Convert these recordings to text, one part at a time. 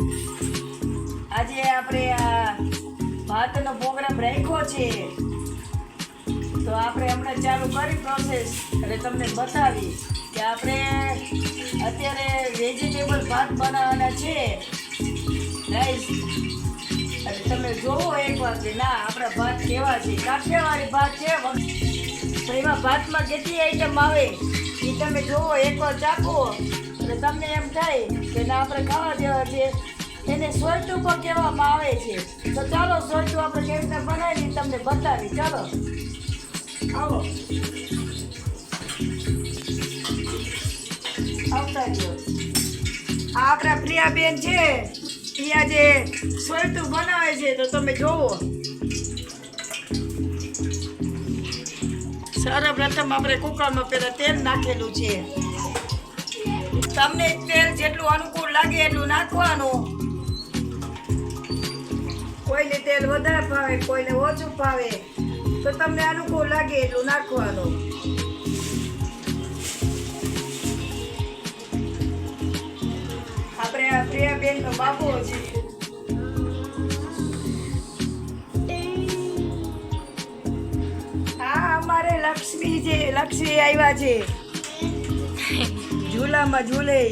આજે આપણે આ ભાતનો પ્રોગ્રામ રાખ્યો છે. તો આપણે હમણાં ચાલુ કરી પ્રોસેસ અને તમને બતાવી કે આપણે અત્યારે વેજીટેબલ ભાત બનાવવાના છે. રાઈસ અને તમે જોવો એકવાર કે ના, આપણા ભાત કેવા છે. કાઠિયાવાડી ભાત છે તો એમાં ભાતમાં કેટલી આઈટમ આવે? એ તમે જોવો, એકવાર ચાખો. એટલે તમને એમ થાય કે ના, આપણે ખાવા જેવા છે, એને સોયટું પણ કહેવામાં આવે છે. તો ચાલો સોયટું આપણે કેવી રીતે બનાવી તમને બતાવી. ચાલો. આવો. આવતા જો આ આપણા પ્રિયાબેન છે. એ આજે સોયટું બનાવે છે. તો તમે જોવો. સર્વપ્રથમ આપણે કુકરમાં પહેલાં તેલ નાખેલું છે. તમને તેલ જેટલું અનુકૂળ લાગે એટલું નાખવાનું. કોઈને તેલ વધારે ભાવે કોઈને ઓછું ભાવે તો તમને અનુકૂળ લાગે એટલું નાખવાનું. આપણે આ નો બાબો છે. અમારે લક્ષ્મી છે, લક્ષ્મી આવ્યા છે. ઝૂલામાં ઝૂલે.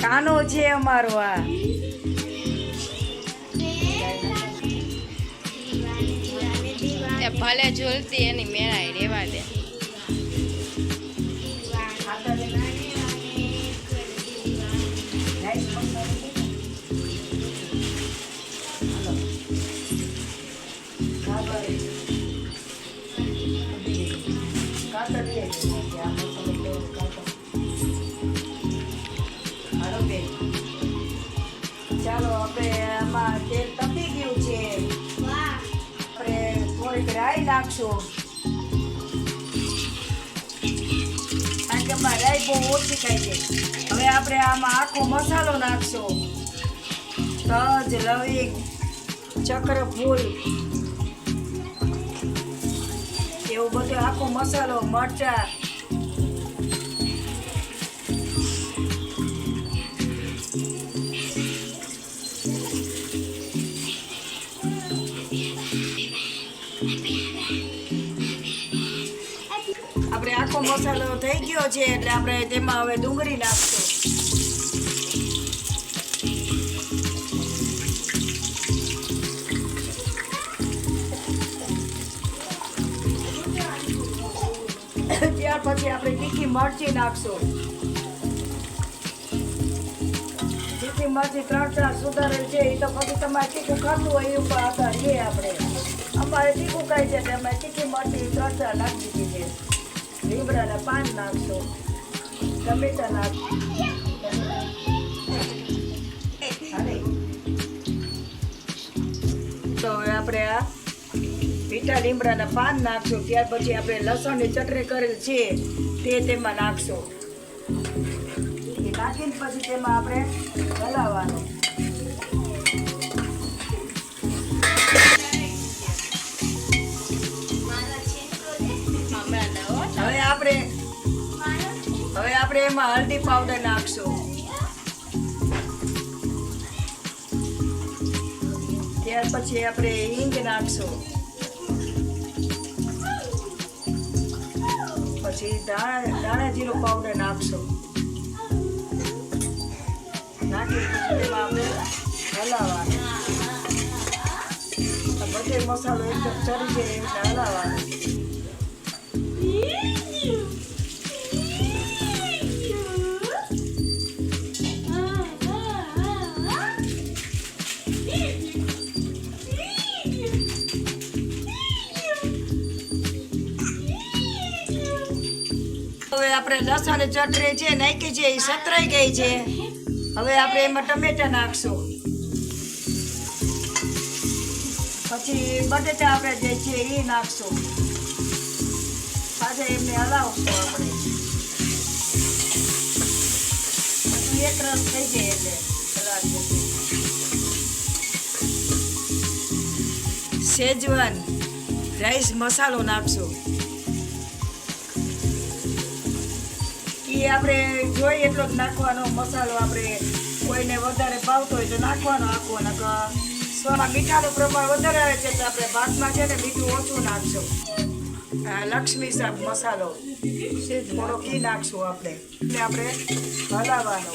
કાનો છે અમારો આ. ભલે ઝૂલતી એની મેળાઈ રેવા દે. નાખશું કારણ કે આમાં રાઈ બહુ ઓછી ખાઈ છે. હવે આપણે આમાં આખો મસાલો નાખશો. તજ, લવિંગ, ચક્ર ફૂલ. એવું બધું આખો મસાલો, મરચા મસાલો થઈ ગયો છે એટલે આપણે તેમાં હવે ડુંગળી નાખશું. ત્યાર પછી આપણે તીખી મરચી નાખશું. તીખી મરચી ત્રણ ચાર સુધારેલ છે એ તો પછી તમારે તીખું ખાતું હોય એ ઉપર આધાર લઈએ આપણે. અમારે તીખું ખાય છે એટલે અમે તીખી મરચી ત્રણ ચાર નાખી દીધી છે. લીમડાના પાન નાખશો. ટમેટા નાખ તો આપણે આ પીઠા લીમડાના પાન નાખશું. ત્યાર પછી આપણે લસણની ચટણી કરેલ છે, તે તેમાં નાખશું. નાખીને પછી તેમાં આપણે હલાવવાનું. આપણે એમાં હલ્દી પાવડર નાખશું. ત્યાર પછી આપણે હિંગ નાખશું. પછી ધાણા જીરું પાવડર નાખશું. નાખી આપણે હલાવવાનું. બધે મસાલો એકદમ ચડી જાય એવી રીતે હલાવવાનો. આપણે લસણ ચટણી છે નાખી છે એ સતરાઈ ગઈ છે. હવે આપણે એમાં ટમેટા નાખશું. પછી બટેટા આપણે જે છે એ નાખશું. સાથે એમને હલાવશું આપણે. પછી એક રસ થઈ જાય એટલે સેજવાન રાઈસ મસાલો નાખશું. એ આપણે જોઈએ એટલો જ નાખવાનો મસાલો આપણે કોઈને વધારે ભાવતો હોય તો નાખવાનો આખો, નકર સ્વમાં મીઠાનું પ્રમાણ વધારે આવે છે એટલે આપણે ભાતમાં છે ને મીઠું ઓછું નાખશું. લક્ષ્મી સાહેબ મસાલો. થોડો ઘી નાખશું આપણે. એટલે આપણે હલાવવાનો.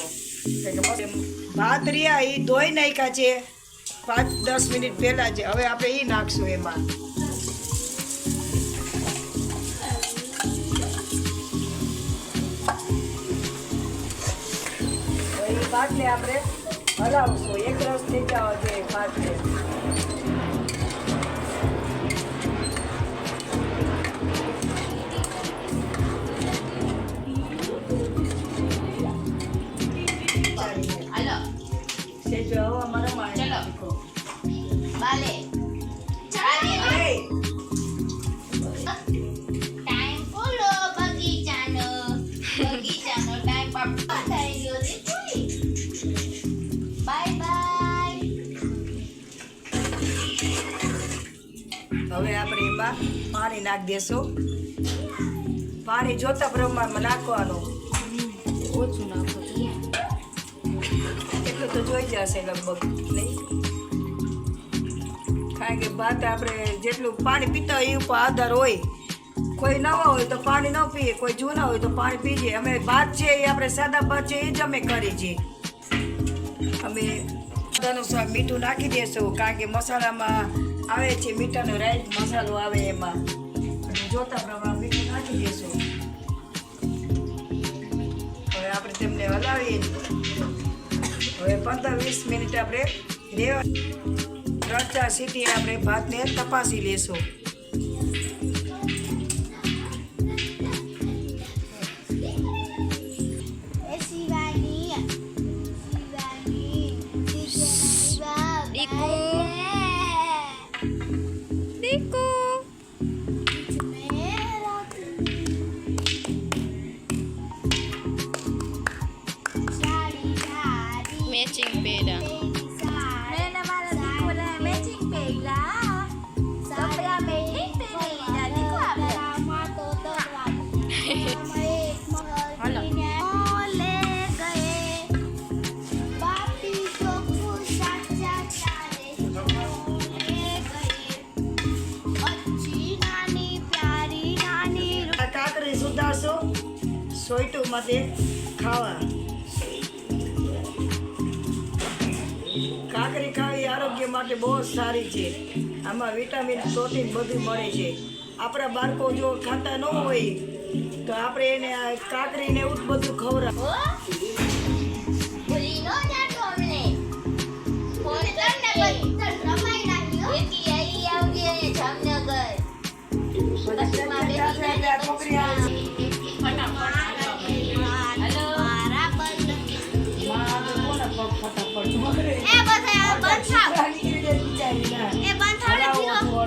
ભાત રહ્યા એ ધોઈ નાખ્યા છે. પાંચ દસ મિનિટ પહેલાં છે. હવે આપણે એ નાખશું એમાં. ભાતને આપણે હલાવશું. એક રસ થઈ જવા જોઈએ ભાતને હવે આપણે એમાં પાણી નાખી દેશું. પાણી જોતા પ્રમાણમાં નાખવાનું. ઓછું નાખો એટલું તો જોઈ જશે લગભગ, નહીં? કારણ કે ભાત આપણે જેટલું પાણી પીતા હોય એ ઉપર આધાર હોય. કોઈ નવા હોય તો પાણી ન પીએ, કોઈ જૂના હોય તો પાણી પીજે અમે ભાત છે એ આપણે સાદા ભાત છે એ જ અમે કરી છીએ. અમે અનુસાર મીઠું નાખી દેશું, કારણ કે મસાલામાં આવે છે, મીઠાનો રાઈસ મસાલો આવે એમાં. જોતા પ્રમાણે મીઠું નાખી દેશું. હવે આપણે તેમને હલાવીએ. હવે પંદર વીસ મિનિટ આપણે રેવા ત્રણ ચાર સીટી આપણે ભાતને તપાસી લેશું. માટે ખાવા. કાકરી ખાવી આરોગ્ય માટે બહુ જ સારી છે. આમાં વિટામિન, પ્રોટીન બધું મળે છે. આપણા બાળકો જો ખાતા ન હોય, તો આપણે એને કાકરીને એવું જ બધું ખવડાવ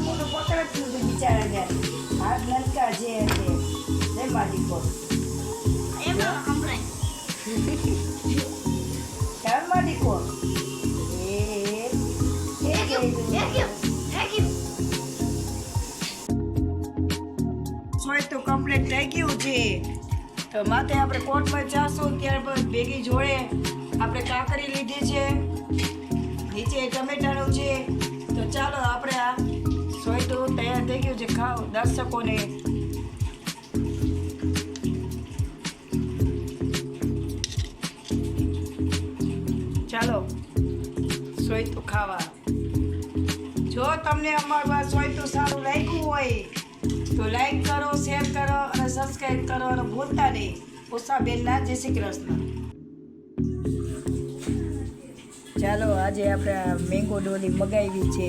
મોટું પકડતું હતું બિચારાને હાથ એટલે જયમાં દીપો. એમાં એ ગયો સોય તો કમ્પ્લીટ થઈ ગયું છે. તો માથે આપણે કોર્ટમાં જાશું ત્યારબાદ ભેગી જોડે આપણે કાકરી લીધી છે. છે ખાઓ દર્શકોને ચાલો સોયતું ખાવા. જો તમને અમારું આ સોયતું સારું લાગ્યું હોય, તો લાઈક કરો શેર કરો અને સબસ્ક્રાઈબ કરો અને ભૂલતા નહીં. ઉષાબેનના જય શ્રી કૃષ્ણ. ચાલો, આજે આપણે મેંગો ડોલી મગાવી છે.